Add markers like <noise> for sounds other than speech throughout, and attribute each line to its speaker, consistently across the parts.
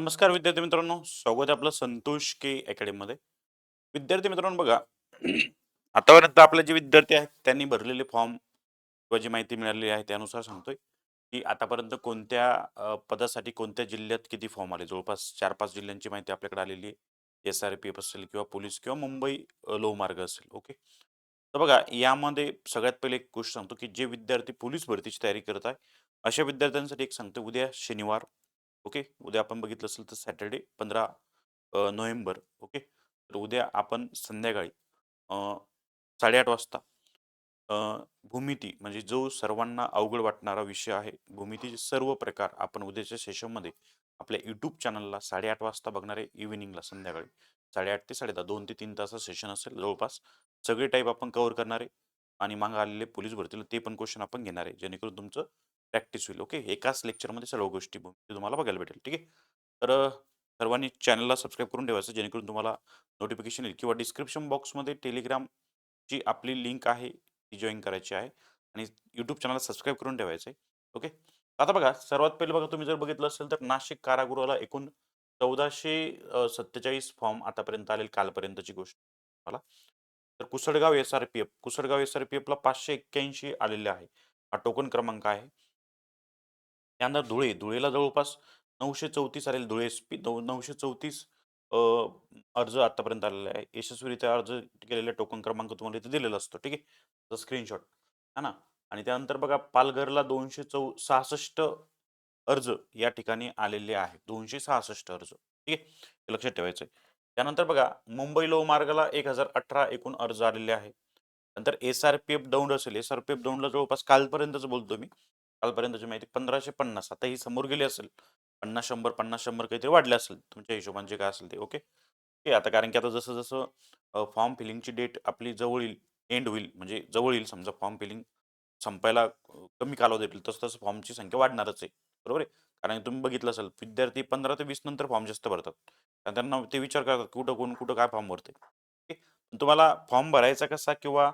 Speaker 1: नमस्कार विद्यार्थी मित्रांनो स्वागत आहे आपलं संतोष के अकॅडमीमध्ये. विद्यार्थी मित्रांनो बघा <clears throat> आतापर्यंत आपले जे विद्यार्थी आहेत त्यांनी भरलेले फॉर्म किंवा जी माहिती मिळालेली आहे त्यानुसार सांगतोय की आतापर्यंत कोणत्या पदासाठी कोणत्या जिल्ह्यात किती फॉर्म आले? जवळपास चार पाच जिल्ह्यांची माहिती आपल्याकडे आलेली आहे. एस आर पी एफ असेल किंवा पोलीस किंवा मुंबई लोहमार्ग असेल ओके? तर बघा यामध्ये सगळ्यात पहिले एक गोष्ट सांगतो की जे विद्यार्थी पोलीस भरतीची तयारी करत आहे अशा विद्यार्थ्यांसाठी एक सांगतो उद्या शनिवार ओके? उद्या आपण बघितलं असेल तर सॅटर्डे पंधरा नोव्हेंबर ओके? तर उद्या आपण संध्याकाळी साडेआठ वाजता भूमिती म्हणजे जो सर्वांना अवघड वाटणारा विषय आहे भूमितीचे सर्व प्रकार आपण उद्याच्या सेशनमध्ये आपल्या यूट्यूब चॅनलला साडेआठ वाजता बघणारे इव्हिनिंगला संध्याकाळी साडेआठ ते साडेदहा दोन ते तीन तासाचं सेशन असेल जवळपास सगळे टाईप आपण कव्हर करणारे आणि मागं आलेले पोलीस भरतीला ते पण क्वेश्चन आपण घेणार आहे जेणेकरून तुमचं प्रॅक्टिस होईल. ओके? एकाच लेक्चरमध्ये सर्व गोष्टी तुम्हाला बघायला भेटेल. ठीक आहे? तर सर्वांनी चॅनलला सबस्क्राईब करून ठेवायचं जेणेकरून तुम्हाला नोटिफिकेशन येईल किंवा डिस्क्रिप्शन बॉक्समध्ये टेलिग्रामची आपली लिंक आहे ती जॉईन करायची आहे आणि यूट्यूब चॅनलला सबस्क्राईब करून ठेवायचं आहे. ओके? आता बघा सर्वात पहिले बघा तुम्ही जर बघितलं असेल तर नाशिक कारागृहाला एकूण चौदाशे सत्तेचाळीस फॉर्म आतापर्यंत आलेले कालपर्यंतची गोष्ट मला तर Kusadgaon S R P F Kusadgaon S R P एफला पाचशे एक्क्याऐंशी आलेले आहे. हा टोकन क्रमांक आहे. त्यानंतर धुळे धुळेला जवळपास नऊशे चौतीस आलेले धुळे एस पी नऊशे चौतीस अर्ज आतापर्यंत आलेला आहे. यशस्वीरित्या अर्ज केलेला टोकन क्रमांक तुम्हाला इथे दिलेला असतो. ठीक आहे? स्क्रीनशॉट है ना? आणि त्यानंतर बघा पालघरला दोनशे चौ सहासष्ट अर्ज या ठिकाणी आलेले आहे दोनशे सहासष्ट अर्ज. ठीक आहे? हे लक्षात ठेवायचं आहे त्यानंतर बघा मुंबई लोहमार्गाला एक हजार अठरा एकूण अर्ज आलेले आहे नंतर S R P F Daund असेल. एस आर पी एफ दौंडला जवळपास कालपर्यंतच बोलतो मी. कालपर्यंतची माहिती पंधराशे पन्नास आता ही समोर गेली असेल पन्नास शंभर पन्नास शंभर काहीतरी वाढले असेल तुमच्या हिशोबाने जे काय असेल ते ओके ओके आता कारण की आता जसं जसं फॉर्म फिलिंगची डेट आपली जवळ येईल एंड होईल म्हणजे जवळ येईल समजा फॉर्म फिलिंग संपायला कमी कालावधी येईल तसं तसं फॉर्मची संख्या वाढणारच आहे बरोबर आहे? कारण की तुम्ही बघितलं असेल विद्यार्थी पंधरा ते वीस नंतर फॉर्म जास्त भरतात. कारण त्यांना ते विचार करतात कुठं कोण कुठं काय फॉर्म भरते तुम्हाला फॉर्म भरायचा कसा किंवा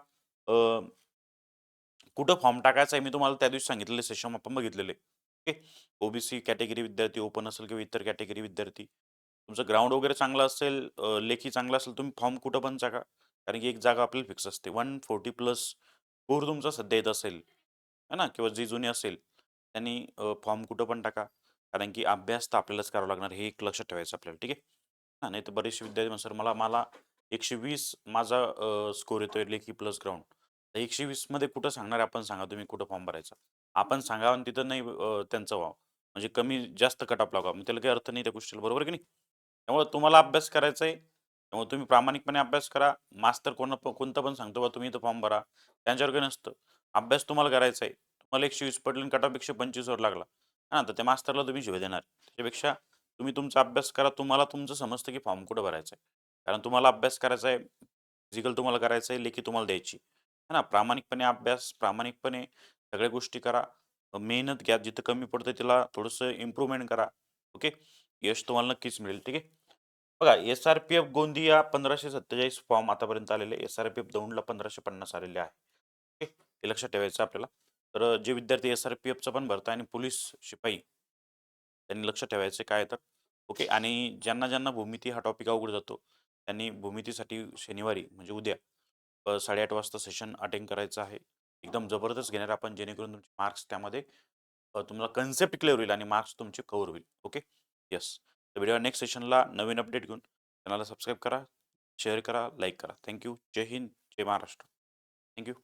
Speaker 1: कुठं फॉर्म टाकायचा आहे मी तुम्हाला त्या दिवशी सांगितलेले सेशन आपण बघितलेले. ओके? ओबीसी कॅटेगरी विद्यार्थी ओपन असेल किंवा इतर कॅटेगरी विद्यार्थी. तुमचं ग्राउंड वगैरे चांगलं असेल लेखी चांगला असेल तुम्ही फॉर्म कुठं पण टाका कारण की एक जागा आपल्याला फिक्स असते. वन फोर्टी प्लस स्कोर तुमचा सध्या येत असेल है ना? किंवा जी जुनी असेल त्यांनी फॉर्म कुठं पण टाका. कारण की अभ्यास तर आपल्यालाच करावा लागणार हे एक लक्षात ठेवायचं आपल्याला ठीक आहे? नाही तर बरेचसे विद्यार्थी सर मला मला एकशे वीस माझा स्कोर येतोय लेखी प्लस ग्राउंड. एकशे वीसमध्ये कुठं सांगणार आहे? आपण सांगा तुम्ही कुठं फॉर्म भरायचा? आपण सांगा आणि तिथं नाही त्यांचा त्यांचं व्हावं. म्हणजे कमी जास्त कट ऑफ लागा मग त्याला काही अर्थ नाही त्या गोष्टीला. बरोबर की नाही? त्यामुळे तुम्हाला अभ्यास करायचा आहे. त्यामुळे तुम्ही प्रामाणिकपणे अभ्यास करा. मास्तर कोण कोणतं पण सांगतो बा तुम्ही इथं फॉर्म भरा. त्यांच्यावर काही नसतं. अभ्यास तुम्हाला करायचा आहे. तुम्हाला एकशे वीस पडले कट ऑफ एकशे पंचवीसवर लागला. हा तर त्या मास्तरला तुम्ही शिवाय देणार. त्याच्यापेक्षा तुम्ही तुमचा अभ्यास करा. तुम्हाला तुमचं समजतं की फॉर्म कुठं भरायचा आहे. कारण तुम्हाला अभ्यास करायचा आहे. फिजिकल तुम्हाला करायचं आहे. लेखी तुम्हाला द्यायची है ना? प्रामाणिकपणे अभ्यास प्रामाणिकपणे सगळ्या गोष्टी करा. मेहनत घ्या. जिथं कमी पडतं त्याला थोडंसं इम्प्रूव्हमेंट करा. ओके? यश तुम्हाला नक्कीच मिळेल. ठीक आहे? बघा S R P F Gondia पंधराशे सत्तेचाळीस फॉर्म आतापर्यंत आलेले. एस आर पी एफ दौंडला पंधराशे पन्नास आलेले आहे. ओके? हे लक्षात ठेवायचं आपल्याला. तर जे विद्यार्थी एस आर पी एफचं पण भरताय आणि पोलीस शिपाई त्यांनी लक्ष ठेवायचं काय तर. ओके? आणि ज्यांना ज्यांना भूमिती हा टॉपिक अवघड जातो त्यांनी भूमितीसाठी शनिवारी म्हणजे उद्या साडेआठ वाजता सेशन अटेंड करायचं आहे. एकदम जबरदस्त घेणार आपण जेणेकरून तुमचे मार्क्स त्यामध्ये तुम्हाला कन्सेप्ट क्लिअर होईल आणि मार्क्स तुमचे कव्हर होईल. ओके येस तर व्हिडिओ नेक्स्ट सेशनला नवीन अपडेट घेऊन चॅनलला सबस्क्राईब करा शेअर करा लाईक करा. थँक्यू जय हिंद जय महाराष्ट्र थँक्यू